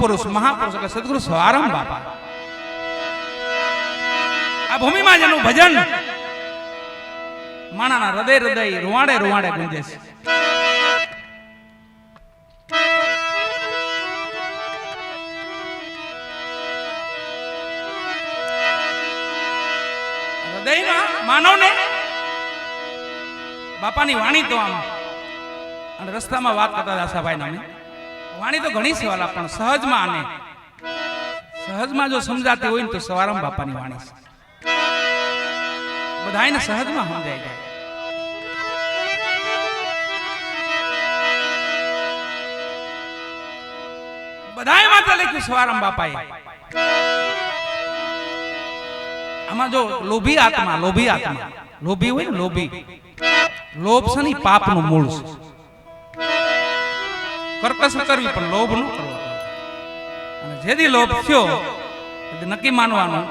પુરુષ મહાપુરુષ એટલે સદગુરુ સ્વારામ બાપા. આ ભૂમિમાં જેનું ભજન માણાના હૃદય હૃદય રૂવાડે રૂવાડે ગુંજે છે. માનવને બાપાની વાણી તો આમ. અને રસ્તામાં વાત કરતા આશાભાઈ નામે વાણી તો ઘણી સેવાલા પણ સહજમાં આને. સહજમાં જો સમજાતી હોય ને તો સવારામ બાપાની વાણી છે. બધાને સહજમાં સમજાય જાય. બધાએ માટે લખ્યું સવારામ બાપાએ. આમાં જો લોભી આત્મા લોભી આત્મા. લોભી હોય ને લોભી. લોભ છે ને પાપનું મૂળ છે. કર્કશ કરવી, પણ લોભ ન કરવો. અને જેથી લોભ થયો નક્કી માનવાનું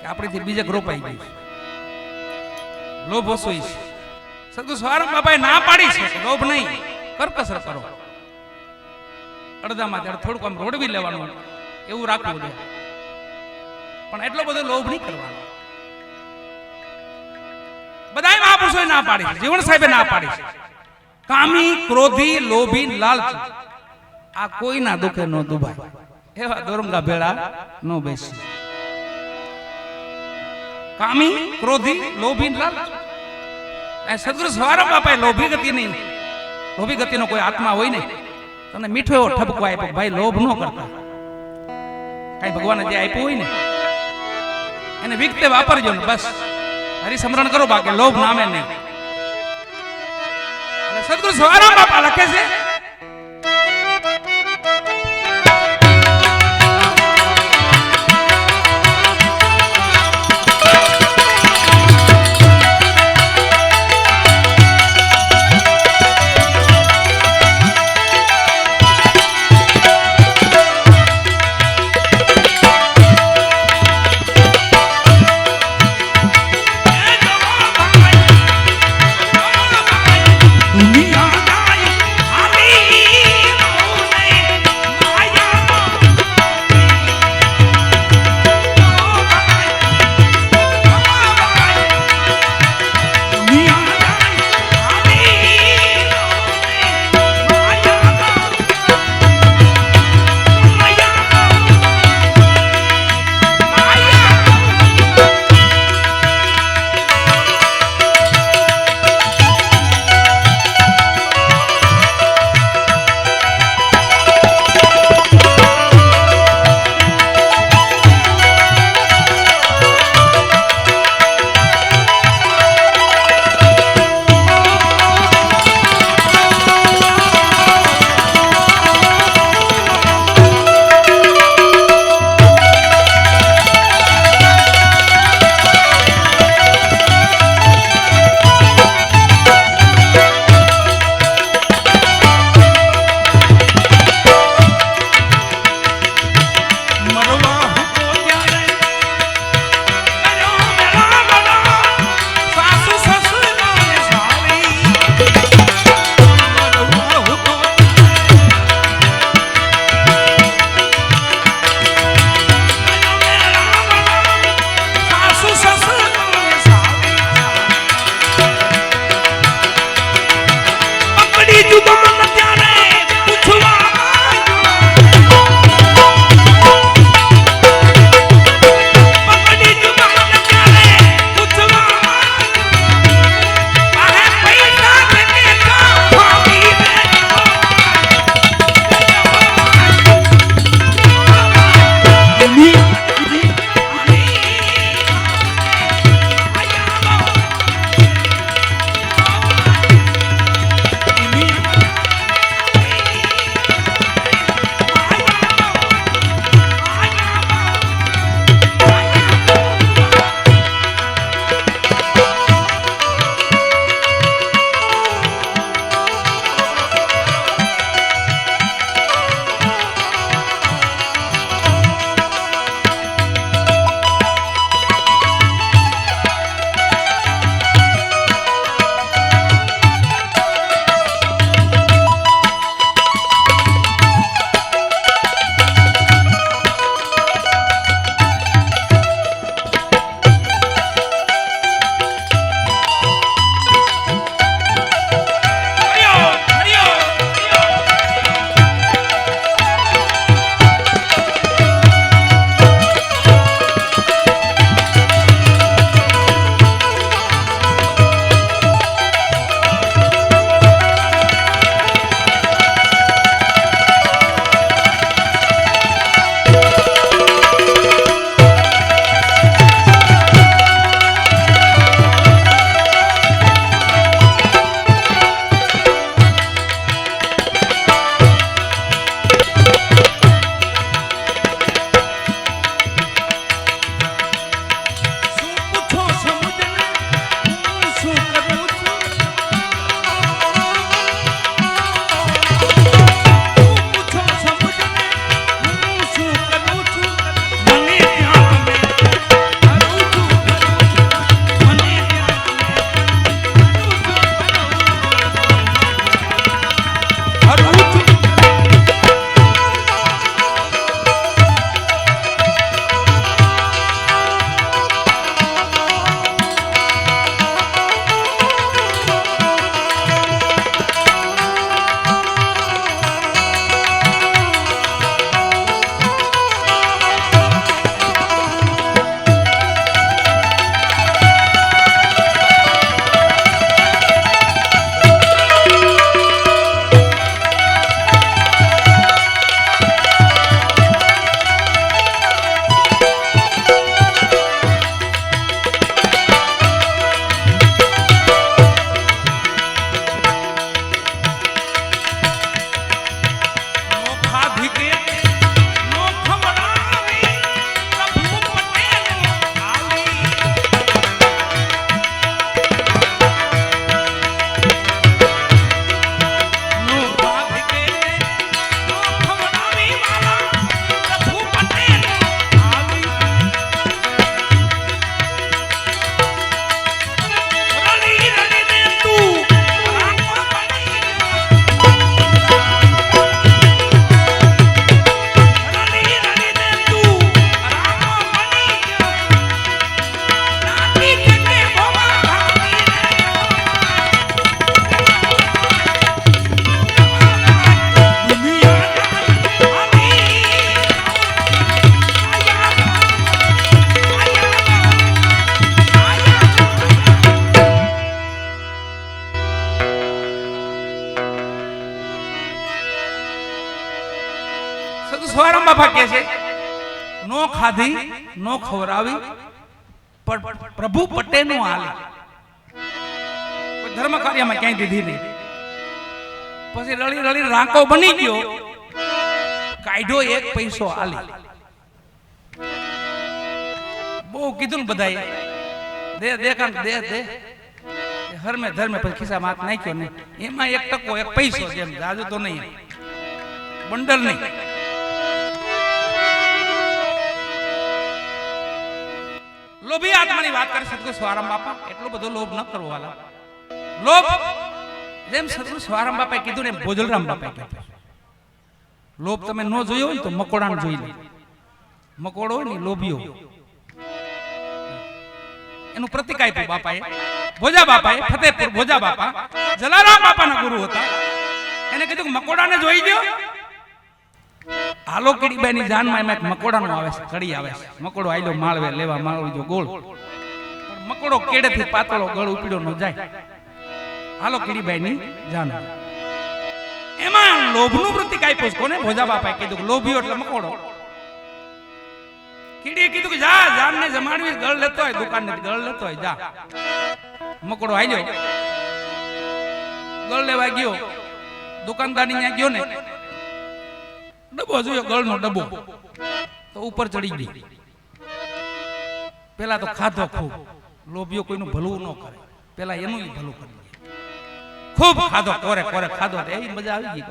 કે આપણેથી બીજે રોપાઈ ગયું લોભ ઓછો છે. સદગુરુ સ્વારમ બાપાએ ના પાડી છે લોભ નહીં. કરકસર કરો. અડધામાં ત્યારે થોડુંક આમ રોડવી લેવાનું એવું રાખવું જોઈએ પણ એટલો બધો લોભ નહીં કરવાનો. બધાય મહાપુરુષોએ ના પાડી છે. જીવન સાહેબે ના પાડી છે. કામી, ક્રોધી, લોભી, લાલચી. આ કોઈના દુખે નો દુભાય. એવા દોરંગા ભેળા નો બેસી. કામી, ક્રોધી, લોભી, લાલચી. એ સદગુરુ સવારા બાપાએ લોભી ગતિ નહીં લોભી ગતિનો કોઈ આત્મા હોય ને તને મીઠો એવો ઠપકો આપ્યો, ભાઈ, લોભ ન કરતા. કઈ ભગવાને જે આપ્યું હોય ને, એને વિકતે વાપરજો ને, બસ. હરિ સમરણ કરો બાકી, લોભ નામે નહીં. સદગુરુ સવારામ બાપા લખે છે. બાપા કે છે. નો ખાધી, નો ખવરાવી પણ પ્રભુ પટે નો હાલે. ધર્મ કાર્યમાં ક્યાંય દીધી નહીં. પછી રળી રળી રાંકો બની ગયો. કાઢ્યો એક પૈસો આલી. બહુ કીધું ને બધાએ. દે દે કાંક દે દે. હરમે ધર્મે પછી ખિસ્સામાં હાથ નાખ્યો ને. એમાં એક ટકો, એક પૈસો જેમ જાજુ તો નહીં. બંડલ નહીં. લોભી આત્માની વાત કરે, સદગુરુ સ્વારામ બાપા, એટલો બધો લોભ ન કરવો વાલા. લોભ, જેમ સદગુરુ સ્વારામ બાપાએ કીધું ને ભોજલરામ બાપાએ કીધું. લોભ તમે ન જોયો હોય તો મકોડાને જોઈ લે. મકોડો ને લોભીઓ એનું પ્રતિક આપ્યું બાપાએ. ભોજા બાપાએ, ફતેહપુર ભોજા બાપા. જલારામ બાપાના ગુરુ હતા. એને કીધું મકોડાને જોઈ લ્યો હાલો કીડીબાઈની જાનમાં એમાં એક મકોડાનો આવે છે, કડી આવે છે. મકોડો આયલો માળવે, લેવા માળવી ગોળ. મકોડો કેડેથી પાતળો ગળ ઉપડ્યો ન જાય. હાલો કીડીબાઈની જાન. એમાં લોભનું પ્રતિક આપ્યું છે. કોને? ભોજા બાપાએ કીધું લોભ્યો એટલે મકોડો. કીડીએ કીધું કે જા, જાનને જમાડવી ગળ લેતો હોય, દુકાનને ગળ લેતો હોય, જા. મકોડો આલ્યો ગળ લેવા ગયો. દુકાનદારની ત્યાં ગયો ને. ડબ્બો જોયો ગળનો ડબ્બો. તો ઉપર ચડી ગઈ. પેલા તો ખાધો ખૂબ. લોભિયો કોઈનું ભલું ન કરે. પેલા એનું ભલું કરી દે. ખૂબ ખાધો, કોરે કોરે ખાધો એવી મજા આવી ગઈ.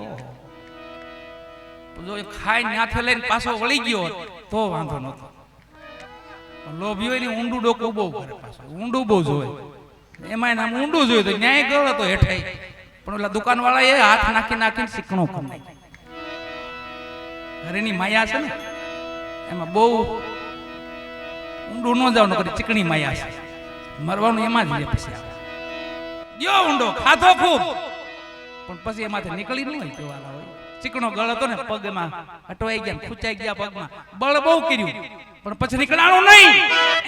જો ખાઈ નાથે લઈને પાછો વળી ગયો તો વાંધો નતો લોભીઓ એની ઊંડું ડોકું બહુ કરે પાછું. ઊંડું બહુ જોવે. એમાં નામ ઊંડું જોયું તો ન્યાય ગયો તો હેઠે પણ ઓલા દુકાન વાળા એ હાથ નાખી નાખીને શીખણો કરી. ઘરેની માયા છે ને, એમાં બહુ ઊંડું ન જાવ નકર ચીકણી માયા છે. મરવાનું એમાં જ પછી ગયો ઊંડો, ખાધો ખૂબ. પણ પછી એમાંથી નીકળી નહીં પીવાના હોય. ચીકણો ગળ ને પગમાં અટવાઈ ગયા ખૂંચાઈ ગયા પગમાં. બળ બહુ કર્યું. પણ પછી નીકળાણું નહીં.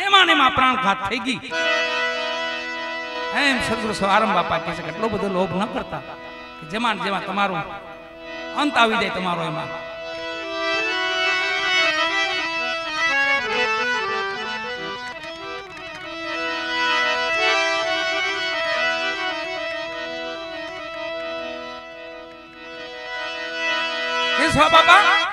એમાં એમાં પ્રાણઘાત થઈ ગઈ. એમ સદગુરુ સ્વારમ બાપા કહે છે કે એટલો બધો લોભ ન કરતા. જેમાં જેમાં તમારું અંત આવી જાય તમારો એમાં. એ સ્વા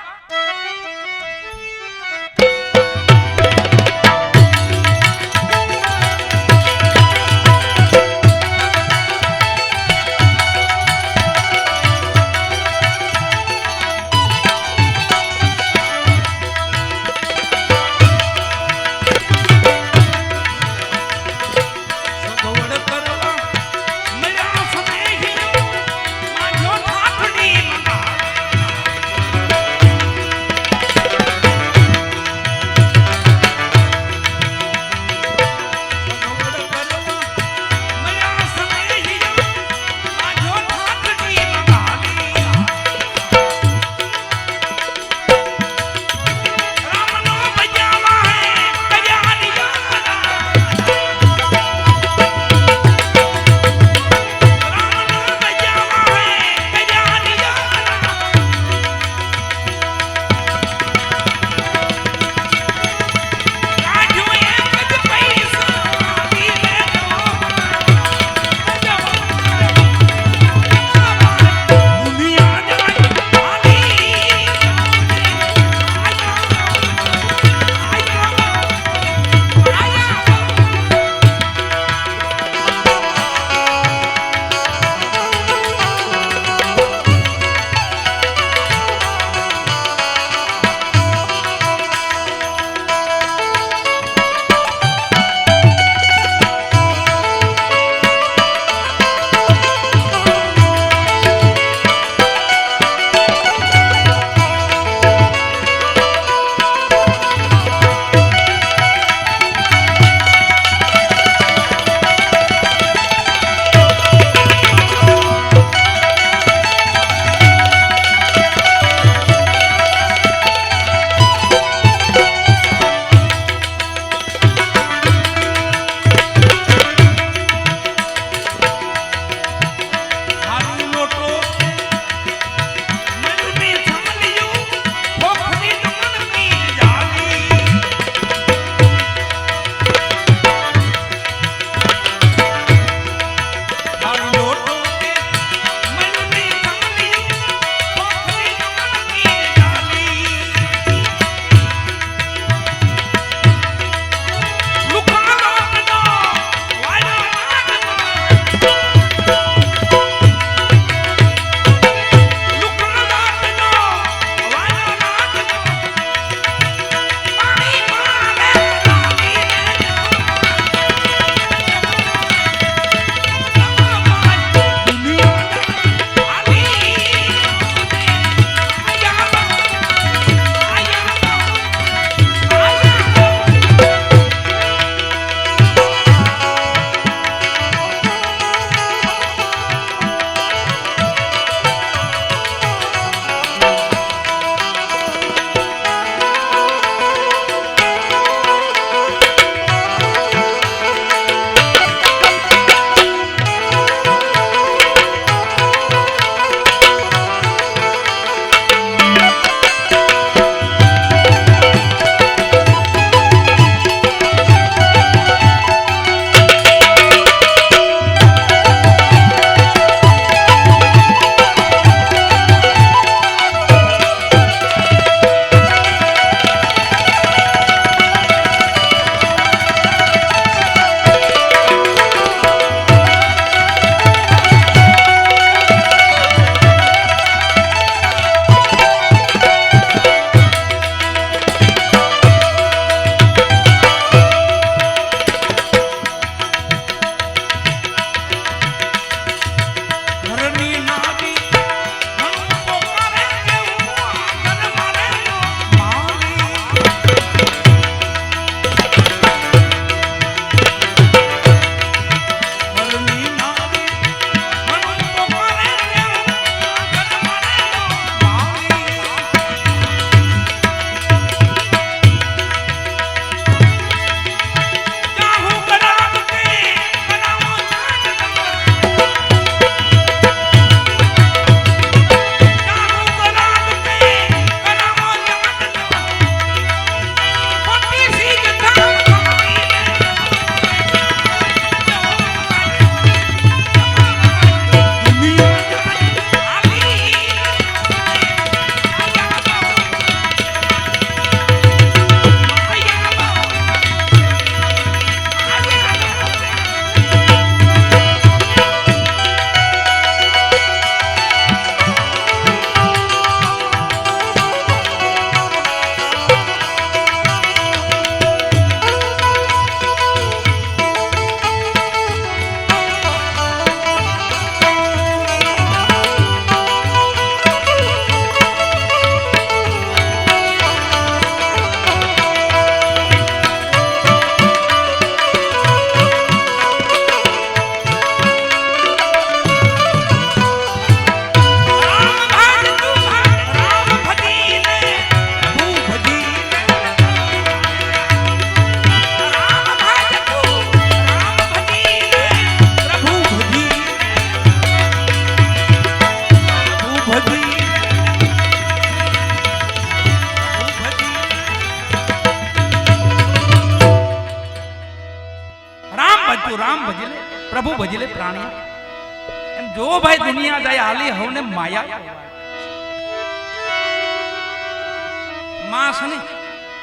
માં છે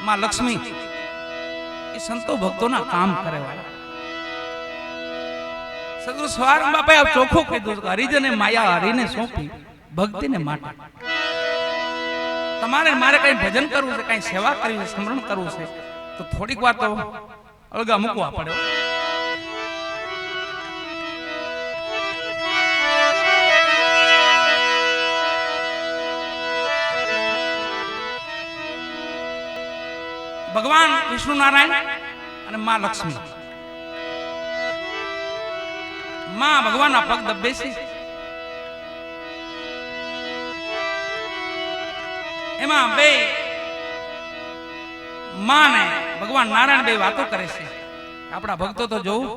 માં લક્ષ્મી, એ સંતો ભક્તોના કામ કરે વાળા. સદગુરુ સ્વારમ બાપા આ ચોખ્ખું કીધું હરિજને માયા હરિને સોંપી ભક્તિને માટે. તમારે મારે કઈ ભજન કરવું છે, કઈ સેવા કરવી છે, સ્મરણ કરવું છે, તો થોડીક વાર તો અળગા મૂકવા પડે ભગવાન વિષ્ણુ નારાયણ અને માં લક્ષ્મી. માં ભગવાનના પગ દબે છે એમાં બે માં ને ભગવાન નારાયણ બે વાતો કરે છે. આપણા ભક્તો તો જોવું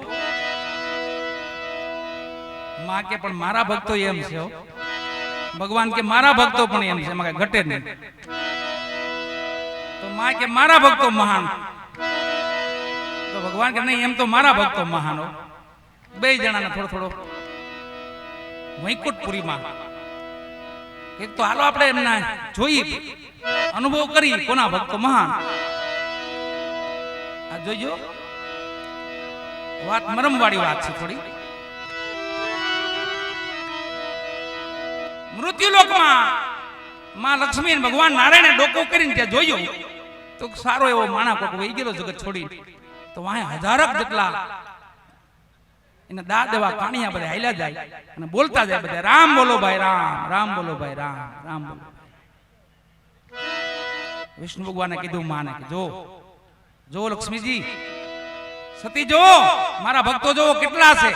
માં કે, પણ મારા ભક્તો એમ છે ભગવાન કે, મારા ભક્તો પણ એમ છે. ઘટે નહીં. તો માં કે મારા ભક્તો મહાન. તો ભગવાન કે નહીં, એમ તો મારા ભક્તો મહાનો બે જણાને થોડો થોડો. વૈકુંઠપુરીમાં. એક તો હાલો આપણે એમના જોઈએ. અનુભવ કરી કોના ભક્તો મહાન. આ જોઈજો વાત મરમવાળી વાત છે થોડી. મૃત્યુલોકમાં માં લક્ષ્મી ભગવાન નારાયણે ડોકો કરીને ત્યાં જોયું. તો સારો એવો માણા કોક વહી ગયેલો જગત છોડી તો વાય હજારક જેટલા એને દા દેવા કાણિયા બધા હાલ્યા જાય અને બોલતા જાય બધા, રામ બોલો ભાઈ, રામ રામ બોલો ભાઈ, રામ રામ બોલો વિષ્ણુ ભગવાને કીધું, માને કે જો જો લક્ષ્મીજી, સતી જો, મારા ભક્તો જો કેટલા છે?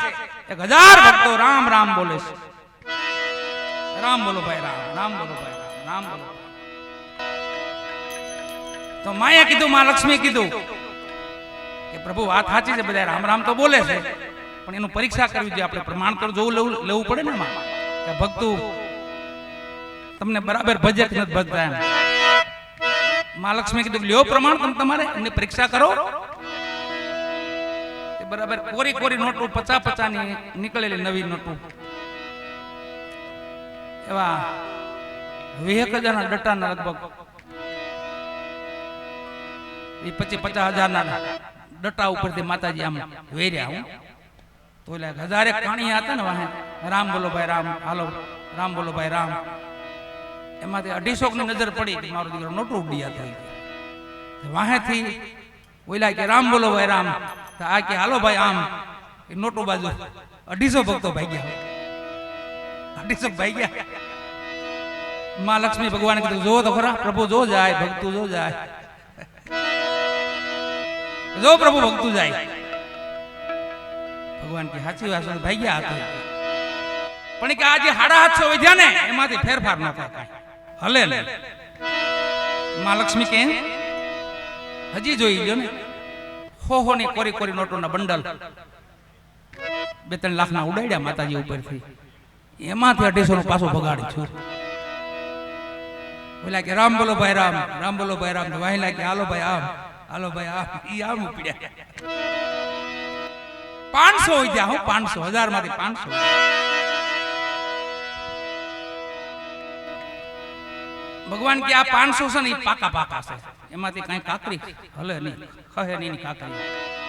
એક હજાર ભક્તો રામ રામ બોલે છે. રામ બોલો ભાઈ, રામ રામ બોલો ભાઈ. રામ તો માએ કીધું, માં લક્ષ્મી કીધું કે પ્રભુ, વાત સાચી છે બધા રામ રામ તો બોલે છે. પણ એનું પરીક્ષા કરવી જોઈએ. આપણે પ્રમાણ તો જોવું, લેવું લેવું પડે ને માં કે ભક્તુ, તમને બરાબર ભજે કે નથી ભજતા એમ. માં લક્ષ્મી કીધું, લ્યો પ્રમાણ તમે તમારે, એમની પરીક્ષા કરો. બરાબર કોરી કોરી નોટું પચા પચાની નીકળેલી નવી નોટું. એવા વીસ હજારના ડટાના લગભગ. એ પચીસ પચાસ હજારના ડટા ઉપરથી માતાજી આમ વેર્યા હું. તો એટલે હજારે કાણી હતા ને વાહે. રામ બોલો ભાઈ રામ, હાલો. રામ બોલો ભાઈ રામ. એમાંથી અઢીસો ની નજર પડી. કે મારો દીકરો નોટું ઉડી હતો વાહેથી ઓલા કે રામ બોલો ભાઈ રામ. તો આ કે હાલો ભાઈ આમ. એ નોટું બાજુ અઢીસો ભક્તો ભાગ્યા. અઢીસો ભાગ્યા. માં લક્ષ્મી ભગવાન કીધું, જો તો ખરા, પ્રભુ જો જાય, ભક્તુ જો જાય. જો પ્રભુ ભક્તુ જાય. ભગવાન કે સાચી વાત ભાઈ ગયા હતા પણ કે આજે હાડા હાથસો વધ્યા ને, એમાંથી ફેરફાર ના થાય હલે લે માં લક્ષ્મી કે, હજી જોઈ લ્યો ને હો હો ની કોરી કોરી નોટોના બંડલ બે ત્રણ લાખના ઉડાડ્યા માતાજી ઉપરથી. એમાંથી અઢીસો નું પાછું ભગાડી છું ઓલા કે રામ બોલો ભાઈ, રામ. રામ બોલો ભાઈ, રામ. વાહી લાગે, હાલો ભાઈ, આમ. હાલો ભાઈ, આમ. ઈ આમ ઉપડ્યા. પાંચસો હોય ત્યાં, હું પાંચસો હજારમાંથી પાંચસો. ભગવાન કે આ પાંચસો છે ને એ પાકા પાકા છે. એમાંથી કઈ કાકરી હલે નહીં. ખહે નહીં કાકરી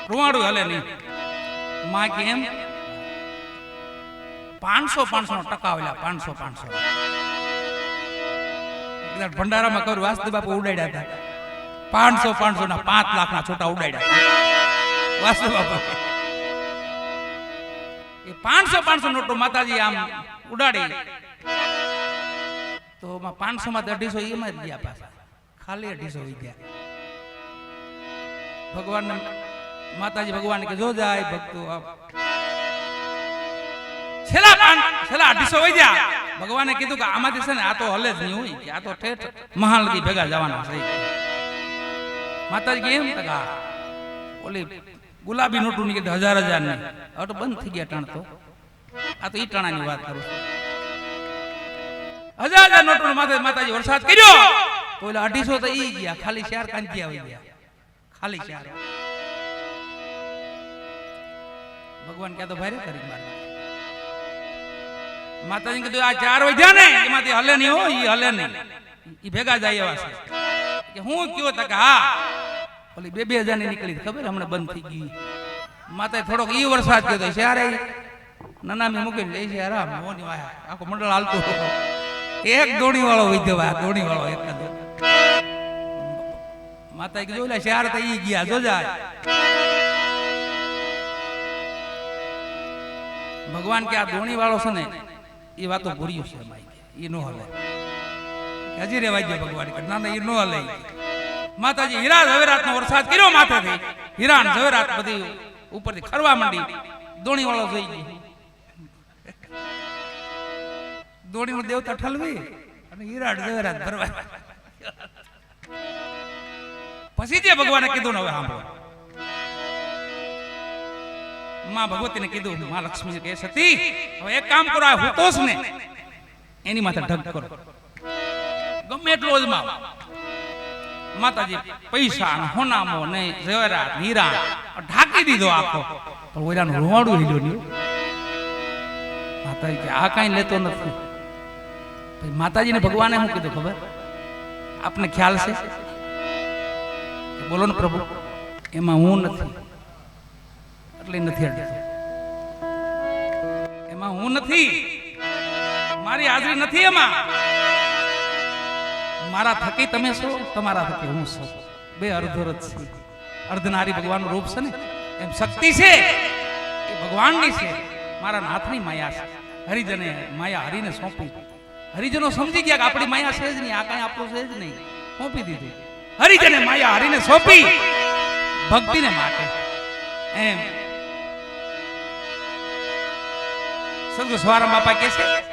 રૂવાડું હલે નહીં. માં એમ, પાંચસો પાંચસો ટકા ઓલા પાંચસો પાંચસો. ભંડારામાં કરું વાસુદેવ બાપુ ઉડાડ્યા હતા. પાંચસો પાંચસો ના પાંચ લાખ ના છોટા ઉડાડ્યા વાસુદેવ બાપુ. એ પાંચસો પાંચસો નોટો માતાજી આમ ઉડાડી. તો પાંચસો માં અઢીસો એમાં જ ગયા પાછા. ખાલી અઢીસો ગયા. ભગવાન માતાજી ભગવાન કે, જો જાય ભક્તો છેલ્લા પાંચ છેલ્લા અઢીસો વહી ગયા. ભગવાને કીધું કે આમાંથી છે ને આ તો હલે જ નહીં હોય કે આ તો ઠેઠ મહાનદી ભેગા જવાના છે. માતાજી કે એમ તો કે હા. ઓલી ગુલાબી નોટું નીકળી હજાર હજાર ને હવે તો બંધ થઈ ગયા ટાણ તો. આ તો ઈ ટાણાની વાત કરું હજાર હજાર નોટો માથે માતાજી વરસાદ કર્યો. તો અઢીસો તો ઈ ગયા, ખાલી ચાર કાંતિયા આવી ગયા. ખાલી ચાર ભગવાન ક્યાં તો ભારે કરી મારે માતાજી કીધું, આ ચાર વધ્યા ને, એમાંથી હલે નહીં હો, ઈ હલે નહીં. ઈ ભેગા જાય એવા કે હું કયો તા કે હા. ઓલી બે બે હજારની નીકળી ખબર? હમણાં બંધ થઈ ગઈ. માતાએ થોડોક ઈ વરસાદ કીધો નાના મેં મૂકીને લે છે આરામ મોની વાયા આખો મંડળ હાલતું. એક દોણી વાળો વૈદ્ય આ દોણી વાળો એક માતા કીધું, ઓલા શહેર ઈ ગયા જોજા ભગવાન કે આ દોણી વાળો છે ને એ વાતો ભૂર્યું છે એ નો હલે. હજી રેવાય ગયો ભગવાન ના ના એ નો હલે. માતાજી હીરા ઝવેરાત નો વરસાદ કર્યો માથેથી. હીરા ઝવેરાત બધી ઉપરથી ખરવા માંડી. દોણી વાળો જોઈ ગઈ દોણી નો દેવતા ઠલવી અને હીરા ઝવેરાત ભરવા. પછી જે ભગવાને કીધું ને હવે સાંભળો. માં ભગવતીને કીધું માં લક્ષ્મી કે સતી હવે એક કામ કરો, આ હુતોસ ને એની માથે ઢગ કરો. ગમે એટલો અજમાવ માતાજી, પૈસા ને હોનામો ને ઝવેરાત, હીરા ઢાંકી દીધો આખો. પણ ઓલાનું રોવાડું લીધું નહીં. માતાજી કે, આ કાંઈ લેતો નથી. પછી માતાજીને ભગવાને શું કીધું ખબર? આપને ખ્યાલ છે? બોલો ને પ્રભુ, એમાં હું નથી. એટલે નથી અડતો એમાં હું નથી. મારી હાજરી નથી એમાં. મારા થકી તમે છો, તમારા થકી હું છું. બે અર્ધરથ છે. અર્ધનારી ભગવાનનું રૂપ છે ને, એમ શક્તિ છે. એ ભગવાનની છે. મારા નાથની માયા છે. હરિજને માયા હરિને સોંપી. હરિજનો સમજી ગયા કે આપણી માયા છે જ નહીં, આ કાંઈ આપણું છે જ નહીં. સોંપી દીધી. હરિજને માયા હરિને સોંપી. ભક્તિને માટે એમ. સદગુરુ સવારામ બાપા કહે છે